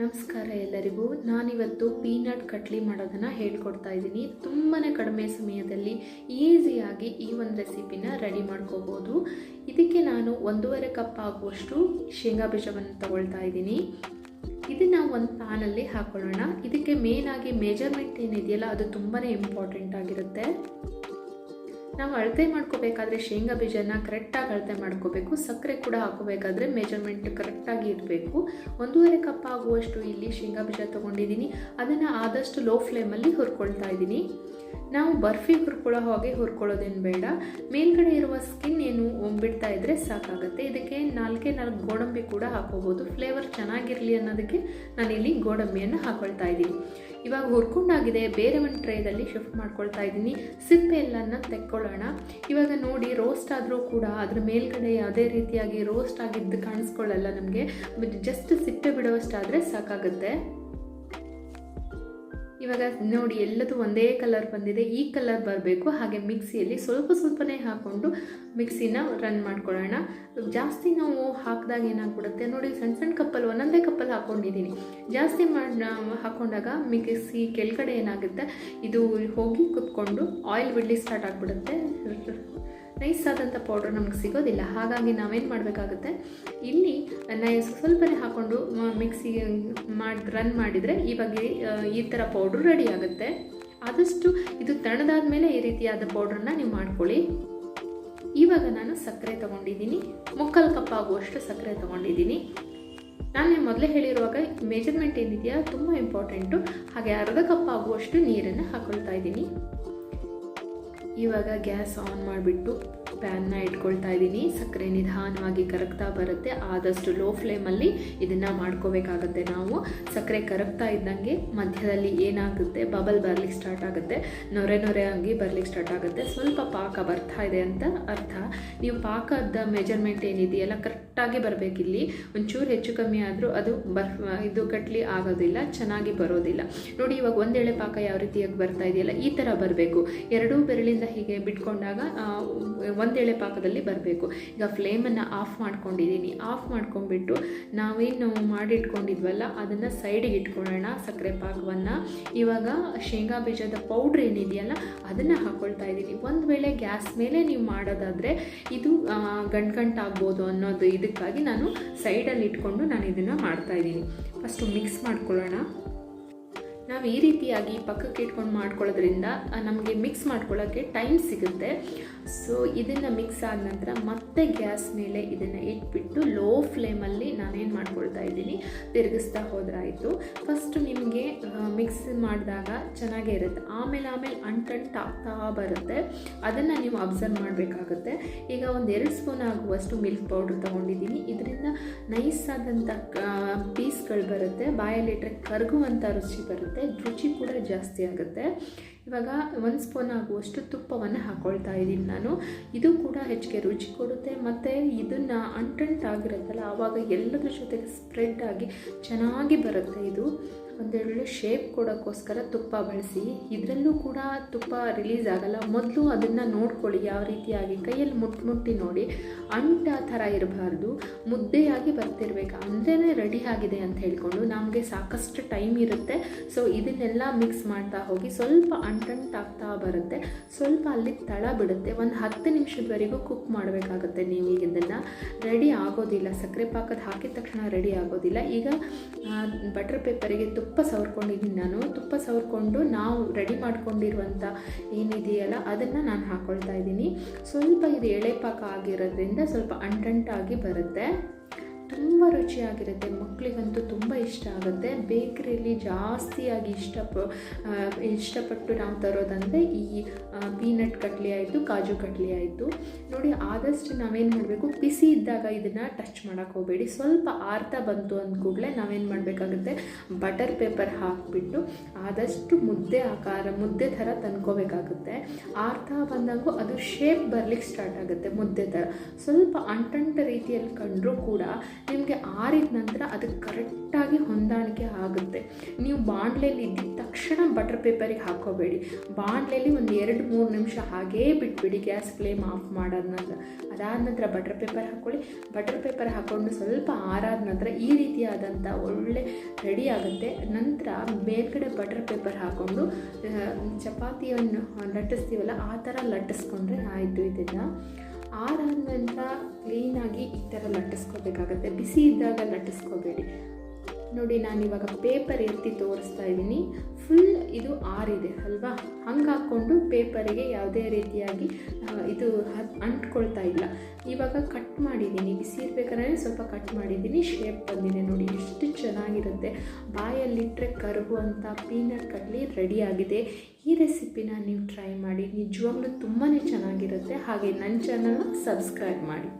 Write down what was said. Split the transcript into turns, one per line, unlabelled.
ನಮಸ್ಕಾರ ಎಲ್ಲರಿಗೂ. ನಾನಿವತ್ತು ಪೀನಟ್ ಕಟ್ಲಿ ಮಾಡೋದನ್ನು ಹೇಳ್ಕೊಡ್ತಾ ಇದ್ದೀನಿ. ತುಂಬಾ ಕಡಿಮೆ ಸಮಯದಲ್ಲಿ ಈಸಿಯಾಗಿ ಈ ಒಂದು ರೆಸಿಪಿನ ರೆಡಿ ಮಾಡ್ಕೋಬೋದು. ಇದಕ್ಕೆ ನಾನು ಒಂದೂವರೆ ಕಪ್ ಆಗುವಷ್ಟು ಶೇಂಗಾ ಬೀಜವನ್ನು ತಗೊಳ್ತಾ ಇದ್ದೀನಿ. ಇದನ್ನು ಒಂದು ಪ್ಯಾನಲ್ಲಿ ಹಾಕೊಳ್ಳೋಣ. ಇದಕ್ಕೆ ಮೇನಾಗಿ ಮೆಜರ್ಮೆಂಟ್ ಏನಿದೆಯಲ್ಲ, ಅದು ತುಂಬಾ ಇಂಪಾರ್ಟೆಂಟ್ ಆಗಿರುತ್ತೆ. ನಾವು ಅಳತೆ ಮಾಡ್ಕೋಬೇಕಾದ್ರೆ ಶೇಂಗಾ ಬೀಜನ ಕರೆಕ್ಟಾಗಿ ಅಳತೆ ಮಾಡ್ಕೋಬೇಕು, ಸಕ್ಕರೆ ಕೂಡ ಹಾಕೋಬೇಕಾದ್ರೆ ಮೆಜರ್ಮೆಂಟ್ ಕರೆಕ್ಟಾಗಿ ಇರಬೇಕು. ಒಂದೂವರೆ ಕಪ್ ಆಗುವಷ್ಟು ಇಲ್ಲಿ ಶೇಂಗಾ ಬೀಜ ತೊಗೊಂಡಿದ್ದೀನಿ. ಅದನ್ನು ಆದಷ್ಟು ಲೋ ಫ್ಲೇಮಲ್ಲಿ ಹುರ್ಕೊಳ್ತಾ ಇದ್ದೀನಿ. ನಾವು ಬರ್ಫಿ ಹುರ್ಕೊಳ್ಳೋ ಹಾಗೆ ಹುರ್ಕೊಳ್ಳೋದೇನು ಬೇಡ. ಮೇಲ್ಗಡೆ ಇರುವ ಸ್ಕಿನ್ ಏನು ಬಿಡ್ತಾ ಇದ್ದರೆ ಸಾಕಾಗುತ್ತೆ. ಇದಕ್ಕೆ ನಾಲ್ಕೇ ನಾಲ್ಕು ಗೋಡಂಬಿ ಕೂಡ ಹಾಕೋಬೋದು. ಫ್ಲೇವರ್ ಚೆನ್ನಾಗಿರಲಿ ಅನ್ನೋದಕ್ಕೆ ನಾನಿಲ್ಲಿ ಗೋಡಂಬಿಯನ್ನು ಹಾಕೊಳ್ತಾ ಇದ್ದೀನಿ. ಇವಾಗ ಹುರ್ಕೊಂಡಾಗಿದೆ ಬೇರೆ ಒಂದು ಟ್ರೈದಲ್ಲಿ ಶಿಫ್ಟ್ ಮಾಡ್ಕೊಳ್ತಾ ಇದ್ದೀನಿ. ಸಿಪ್ಪೆ ಎಲ್ಲನ ತೆಕ್ಕೊಳ್ಳೋಣ. ಇವಾಗ ನೋಡಿ ರೋಸ್ಟ್ ಆದರೂ ಕೂಡ ಅದ್ರ ಮೇಲ್ಗಡೆ ಯಾವುದೇ ರೀತಿಯಾಗಿ ರೋಸ್ಟ್ ಆಗಿದ್ದು ಕಾಣಿಸ್ಕೊಳ್ಳಲ್ಲ ನಮಗೆ. ಜಸ್ಟ್ ಸಿಪ್ಪೆ ಬಿಡುವಷ್ಟಾದರೆ ಸಾಕಾಗುತ್ತೆ. ಇವಾಗ ನೋಡಿ, ಎಲ್ಲದೂ ಒಂದೇ ಕಲರ್ ಬಂದಿದೆ. ಈ ಕಲರ್ ಬರಬೇಕು. ಹಾಗೆ ಮಿಕ್ಸಿಯಲ್ಲಿ ಸ್ವಲ್ಪ ಸ್ವಲ್ಪನೇ ಹಾಕ್ಕೊಂಡು ಮಿಕ್ಸಿನ ರನ್ ಮಾಡ್ಕೊಳ್ಳೋಣ. ಜಾಸ್ತಿ ನಾವು ಹಾಕಿದಾಗ ಏನಾಗ್ಬಿಡುತ್ತೆ? ನೋಡಿ ಸಣ್ಣ ಸಣ್ಣ ಕಪ್ಪಲ್ಲಿ ಒಂದೊಂದೇ ಕಪ್ಪಲ್ಲಿ ಹಾಕ್ಕೊಂಡಿದ್ದೀನಿ ಜಾಸ್ತಿ ಮಾಡಿ ಹಾಕ್ಕೊಂಡಾಗ ಮಿಕ್ಸಿ ಕೆಳಗಡೆ ಏನಾಗುತ್ತೆ? ಇದು ಹೋಗಿ ಕುತ್ಕೊಂಡು ಆಯಿಲ್ ಬಿಡ್ಲಿಕ್ಕೆ ಸ್ಟಾರ್ಟ್ ಆಗಿಬಿಡುತ್ತೆ. ನೈಸ್ ಆದಂಥ ಪೌಡ್ರ್ ನಮಗೆ ಸಿಗೋದಿಲ್ಲ. ಹಾಗಾಗಿ ನಾವೇನು ಮಾಡಬೇಕಾಗುತ್ತೆ, ಇಲ್ಲಿ ನೈಸ್ ಸ್ವಲ್ಪನೇ ಹಾಕ್ಕೊಂಡು ಮಿಕ್ಸಿಗೆ ಮಾಡಿ ರನ್ ಮಾಡಿದರೆ ಇವಾಗ ಈ ಥರ ಪೌಡ್ರ್ ರೆಡಿ ಆಗುತ್ತೆ. ಆದಷ್ಟು ಇದು ತಣದಾದ ಮೇಲೆ ಈ ರೀತಿಯಾದ ಪೌಡ್ರನ್ನ ನೀವು ಮಾಡ್ಕೊಳ್ಳಿ. ಇವಾಗ ನಾನು ಸಕ್ಕರೆ ತೊಗೊಂಡಿದ್ದೀನಿ. ಮುಕ್ಕಾಲು ಕಪ್ ಆಗುವಷ್ಟು ಸಕ್ಕರೆ ತೊಗೊಂಡಿದ್ದೀನಿ. ನಾನು ಮೊದಲೇ ಹೇಳಿರುವಾಗ ಮೆಜರ್ಮೆಂಟ್ ಏನಿದೆಯಾ, ತುಂಬ ಇಂಪಾರ್ಟೆಂಟು ಹಾಗೆ ಅರ್ಧ ಕಪ್ ಆಗುವಷ್ಟು ನೀರನ್ನು ಹಾಕೊಳ್ತಾ ಇದ್ದೀನಿ. ಇವಾಗ ಗ್ಯಾಸ್ ಆನ್ ಮಾಡಿಬಿಟ್ಟು ಪ್ಯಾನ್ನ ಇಟ್ಕೊಳ್ತಾ ಇದ್ದೀನಿ. ಸಕ್ಕರೆ ನಿಧಾನವಾಗಿ ಕರಗ್ತಾ ಬರುತ್ತೆ. ಆದಷ್ಟು ಲೋ ಫ್ಲೇಮಲ್ಲಿ ಇದನ್ನು ಮಾಡ್ಕೋಬೇಕಾಗತ್ತೆ ನಾವು. ಸಕ್ಕರೆ ಕರಗ್ತಾ ಇದ್ದಂಗೆ ಮಧ್ಯದಲ್ಲಿ ಏನಾಗುತ್ತೆ? ಬಬಲ್ ಬರ್ಲಿಕ್ಕೆ ಸ್ಟಾರ್ಟ್ ಆಗುತ್ತೆ. ನೊರೆ ನೊರೆ ಆಗಿ ಬರ್ಲಿಕ್ಕೆ ಸ್ಟಾರ್ಟ್ ಆಗುತ್ತೆ. ಸ್ವಲ್ಪ ಪಾಕ ಬರ್ತಾ ಇದೆ ಅಂತ ಅರ್ಥ. ನೀವು ಪಾಕದ ಮೆಜರ್ಮೆಂಟ್ ಏನಿದೆಯಲ್ಲ ಕರೆಕ್ಟಾಗಿ ಬರಬೇಕಿಲ್ಲಿ. ಒಂಚೂರು ಹೆಚ್ಚು ಕಮ್ಮಿ ಆದರೂ ಅದು ಬರ್, ಇದು ಕಟ್ಲಿ ಆಗೋದಿಲ್ಲ, ಚೆನ್ನಾಗಿ ಬರೋದಿಲ್ಲ. ನೋಡಿ, ಇವಾಗ ಒಂದೇಳೆ ಪಾಕ ಯಾವ ರೀತಿಯಾಗಿ ಬರ್ತಾ ಇದೆಯಲ್ಲ, ಈ ಥರ ಬರಬೇಕು. ಎರಡೂ ಬೆರಳಿಂದ ಹೀಗೆ ಬಿಟ್ಕೊಂಡಾಗ ಒಂದೆಳೆ ಪಾಕದಲ್ಲಿ ಬರಬೇಕು. ಈಗ ಫ್ಲೇಮನ್ನು ಆಫ್ ಮಾಡ್ಕೊಂಡಿದ್ದೀನಿ ಆಫ್ ಮಾಡ್ಕೊಂಡ್ಬಿಟ್ಟು ನಾವೇನು ಮಾಡಿಟ್ಕೊಂಡಿದ್ವಲ್ಲ, ಅದನ್ನು ಸೈಡಿಗೆ ಇಟ್ಕೊಳ್ಳೋಣ ಸಕ್ಕರೆ ಪಾಕವನ್ನು. ಇವಾಗ ಶೇಂಗಾ ಬೀಜದ ಪೌಡ್ರ್ ಏನಿದೆಯಲ್ಲ, ಅದನ್ನು ಹಾಕ್ಕೊಳ್ತಾ ಇದ್ದೀನಿ ಒಂದು ವೇಳೆ ಗ್ಯಾಸ್ ಮೇಲೆ ನೀವು ಮಾಡೋದಾದರೆ ಇದು ಗಂಟು ಗಂಟಾಗ್ಬೋದು ಅನ್ನೋದು ಇದಕ್ಕಾಗಿ ನಾನು ಸೈಡಲ್ಲಿ ಇಟ್ಕೊಂಡು ನಾನು ಇದನ್ನು ಮಾಡ್ತಾಯಿದ್ದೀನಿ ಫಸ್ಟು ಮಿಕ್ಸ್ ಮಾಡ್ಕೊಳ್ಳೋಣ. ನಾವು ಈ ರೀತಿಯಾಗಿ ಪಕ್ಕಕ್ಕೆ ಇಟ್ಕೊಂಡು ಮಾಡ್ಕೊಳ್ಳೋದ್ರಿಂದ ನಮಗೆ ಮಿಕ್ಸ್ ಮಾಡ್ಕೊಳ್ಳೋಕ್ಕೆ ಟೈಮ್ ಸಿಗುತ್ತೆ. ಸೊ ಇದನ್ನು ಮಿಕ್ಸ್ ಆದ ನಂತರ ಮತ್ತೆ ಗ್ಯಾಸ್ ಮೇಲೆ ಇದನ್ನು ಇಟ್ಬಿಟ್ಟು ಲೋ ಫ್ಲೇಮಲ್ಲಿ ನಾನೇನು ಮಾಡ್ಕೊಳ್ತಾ ಇದ್ದೀನಿ, ತಿರುಗಿಸ್ತಾ ಹೋದ್ರಾಯಿತು. ಫಸ್ಟ್ ನಿಮಗೆ ಮಿಕ್ಸ್ ಮಾಡಿದಾಗ ಚೆನ್ನಾಗೇ ಇರುತ್ತೆ. ಆಮೇಲೆ ಆಮೇಲೆ ಅಂಟಂಟು ಆಗ್ತಾ ಬರುತ್ತೆ. ಅದನ್ನು ನೀವು ಅಬ್ಸರ್ವ್ ಮಾಡಬೇಕಾಗುತ್ತೆ. ಈಗ ಒಂದು ಎರಡು ಸ್ಪೂನ್ ಆಗುವಷ್ಟು ಮಿಲ್ಕ್ ಪೌಡ್ರ್ ತೊಗೊಂಡಿದ್ದೀನಿ ಇದರಿಂದ ನೈಸ್ ಆದಂಥ ಪೀಸ್ಗಳು ಬರುತ್ತೆ. ಬಾಯಲ್ಲಿಟ್ಟರೆ ಕರಗುವಂಥ ರುಚಿ ಬರುತ್ತೆ. ರುಚಿ ಕೂಡ ಜಾಸ್ತಿ ಆಗುತ್ತೆ. ಇವಾಗ ಒಂದು ಸ್ಪೂನ್ ಆಗುವಷ್ಟು ತುಪ್ಪವನ್ನು ಹಾಕ್ಕೊಳ್ತಾ ಇದ್ದೀನಿ ನಾನು. ಇದು ಕೂಡ ಹೆಚ್ಚಿಗೆ ರುಚಿ ಕೊಡುತ್ತೆ. ಮತ್ತು ಇದನ್ನು ಅಂಟಂಟಾಗಿರುತ್ತಲ್ಲ ಆವಾಗ ಎಲ್ಲದ್ರ ಜೊತೆಗೆ ಸ್ಪ್ರೆಡ್ ಆಗಿ ಚೆನ್ನಾಗಿ ಬರುತ್ತೆ ಇದು. ಒಂದೆರಡು ಶೇಪ್ ಕೊಡೋಕ್ಕೋಸ್ಕರ ತುಪ್ಪ ಬಳಸಿ, ಇದರಲ್ಲೂ ಕೂಡ ತುಪ್ಪ ರಿಲೀಸ್ ಆಗಲ್ಲ. ಮೊದಲು ಅದನ್ನು ನೋಡ್ಕೊಳ್ಳಿ ಯಾವ ರೀತಿಯಾಗಿ. ಕೈಯಲ್ಲಿ ಮುಟ್ಟು ಮುಟ್ಟಿ ನೋಡಿ, ಅಂಟ ಥರ ಇರಬಾರ್ದು. ಮುದ್ದೆಯಾಗಿ ಬರ್ತಿರ್ಬೇಕು. ಅಂದ್ರೇ ರೆಡಿ ಆಗಿದೆ ಅಂತ ಹೇಳಿಕೊಂಡು ನಮಗೆ ಸಾಕಷ್ಟು ಟೈಮ್ ಇರುತ್ತೆ. ಸೊ ಇದನ್ನೆಲ್ಲ ಮಿಕ್ಸ್ ಮಾಡ್ತಾ ಹೋಗಿ ಸ್ವಲ್ಪ ಅಂಟಂಟಾಗ್ತಾ ಬರುತ್ತೆ. ಸ್ವಲ್ಪ ಅಲ್ಲಿ ತಳ ಬಿಡುತ್ತೆ. ಒಂದು ಹತ್ತು ನಿಮಿಷದವರೆಗೂ ಕುಕ್ ಮಾಡಬೇಕಾಗುತ್ತೆ ನೀವು ಇದನ್ನು. ರೆಡಿ ಆಗೋದಿಲ್ಲ, ಸಕ್ಕರೆ ಪಾಕದ ಹಾಕಿದ ತಕ್ಷಣ ರೆಡಿ ಆಗೋದಿಲ್ಲ. ಈಗ ಬಟರ್ ಪೇಪರಿಗೆ ತುಪ್ಪ ಸವರ್ಕೊಂಡಿದ್ದೀನಿ ನಾನು. ತುಪ್ಪ ಸವರ್ಕೊಂಡು ನಾವು ರೆಡಿ ಮಾಡ್ಕೊಂಡಿರುವಂಥ ಏನಿದೆಯಲ್ಲ, ಅದನ್ನು ನಾನು ಹಾಕ್ಕೊಳ್ತಾ ಇದ್ದೀನಿ. ಸ್ವಲ್ಪ ಇದು ಎಳೆ ಪಾಕ ಆಗಿರೋದ್ರಿಂದ ಸ್ವಲ್ಪ ಅಂಟಂಟಾಗಿ ಬರುತ್ತೆ. ತುಂಬ ರುಚಿಯಾಗಿರುತ್ತೆ. ಮಕ್ಕಳಿಗಂತೂ ತುಂಬ ಇಷ್ಟ ಆಗುತ್ತೆ. ಬೇಕ್ರಿಯಲ್ಲಿ ಜಾಸ್ತಿಯಾಗಿ ಇಷ್ಟ ಇಷ್ಟಪಟ್ಟು ನಾವು ತರೋದಂದರೆ ಈ ಪೀನಟ್ ಕಟ್ಲಿ ಆಯಿತು, ಕಾಜು ಕಟ್ಲಿ ಆಯಿತು. ನೋಡಿ, ಆದಷ್ಟು ನಾವೇನು ಮಾಡಬೇಕು? ಬಿಸಿ ಇದ್ದಾಗ ಇದನ್ನು ಟಚ್ ಮಾಡೋಕ್ಕೆ ಹೋಗಬೇಡಿ. ಸ್ವಲ್ಪ ಆರ್ತ ಬಂತು ಅಂದ ಕೂಡಲೇ ನಾವೇನು ಮಾಡಬೇಕಾಗುತ್ತೆ? ಬಟರ್ ಪೇಪರ್ ಹಾಕಿಬಿಟ್ಟು ಆದಷ್ಟು ಮುದ್ದೆ ಆಕಾರ, ಮುದ್ದೆ ಥರ ತಂದ್ಕೋಬೇಕಾಗುತ್ತೆ. ಆರ್ತಾ ಬಂದಾಗೂ ಅದು ಶೇಪ್ ಬರಲಿಕ್ಕೆ ಸ್ಟಾರ್ಟ್ ಆಗುತ್ತೆ ಮುದ್ದೆ ಥರ. ಸ್ವಲ್ಪ ಅಂಟಂಟ ರೀತಿಯಲ್ಲಿ ಕಂಡರೂ ಕೂಡ ನಿಮಗೆ ಆರಿದ ನಂತರ ಅದು ಕರೆಕ್ಟಾಗಿ ಹೊಂದಾಣಿಕೆ ಆಗುತ್ತೆ. ನೀವು ಬಾಣಲೆಯಲ್ಲಿ ಇದ್ದಿದ್ದ ತಕ್ಷಣ ಬಟರ್ ಪೇಪರಿಗೆ ಹಾಕೋಬೇಡಿ. ಬಾಣಲೆಯಲ್ಲಿ ಒಂದು ಎರಡು ಮೂರು ನಿಮಿಷ ಹಾಗೇ ಬಿಟ್ಬಿಡಿ, ಗ್ಯಾಸ್ ಫ್ಲೇಮ್ ಆಫ್ ಮಾಡಾದ ನಂತರ. ಅದಾದ ನಂತರ ಬಟರ್ ಪೇಪರ್ ಹಾಕ್ಕೊಳ್ಳಿ ಬಟರ್ ಪೇಪರ್ ಹಾಕ್ಕೊಂಡು ಸ್ವಲ್ಪ ಆರಾದ ನಂತರ ಈ ರೀತಿಯಾದಂಥ ಒಳ್ಳೆ ರೆಡಿ ಆಗುತ್ತೆ. ನಂತರ ಮೇಲ್ಗಡೆ ಬಟರ್ ಪೇಪರ್ ಹಾಕ್ಕೊಂಡು ಚಪಾತಿಯನ್ನು ಲಟ್ಟಿಸ್ತೀವಲ್ಲ, ಆ ಥರ ಲಟ್ಟಿಸ್ಕೊಂಡ್ರೆ ಆಯಿತು ಇದನ್ನು ಆರಾದ ನಂತರ ಕ್ಲೀನಾಗಿ ಈ ಥರ ಲಟ್ಟಿಸ್ಕೋಬೇಕಾಗತ್ತೆ ಬಿಸಿ ಇದ್ದಾಗ ಲಟ್ಟಿಸ್ಕೋಬೇಡಿ. ನೋಡಿ, ನಾನು ಇವಾಗ ಪೇಪರ್ ಎತ್ತಿ ತೋರಿಸ್ತಾ ಇದ್ದೀನಿ. ಫುಲ್ ಇದು ಆರಿದೆ, ಅಲ್ವಾ? ಹಂಗೆ ಹಾಕ್ಕೊಂಡು ಪೇಪರಿಗೆ ಯಾವುದೇ ರೀತಿಯಾಗಿ ಇದು ಅಂಟ್ಕೊಳ್ತಾ ಇಲ್ಲ. ಇವಾಗ ಕಟ್ ಮಾಡಿದ್ದೀನಿ. ಬಿಸಿರ್ಬೇಕಾದ್ರೆ ಸ್ವಲ್ಪ ಕಟ್ ಮಾಡಿದ್ದೀನಿ. ಶೇಪ್ ಬಂದಿದೆ ನೋಡಿ, ಎಷ್ಟು ಚೆನ್ನಾಗಿರುತ್ತೆ. ಬಾಯಲ್ಲಿಟ್ಟರೆ ಕರಗುವಂಥ ಪೀನಟ್ ಕಡ್ಲಿ ರೆಡಿಯಾಗಿದೆ ಈ ರೆಸಿಪಿನ ನೀವು ಟ್ರೈ ಮಾಡಿ. ನಿಜವಾಗ್ಲೂ ತುಂಬಾ ಚೆನ್ನಾಗಿರುತ್ತೆ. ಹಾಗೆ ನನ್ನ ಚಾನಲ್ನ ಸಬ್ಸ್ಕ್ರೈಬ್ ಮಾಡಿ.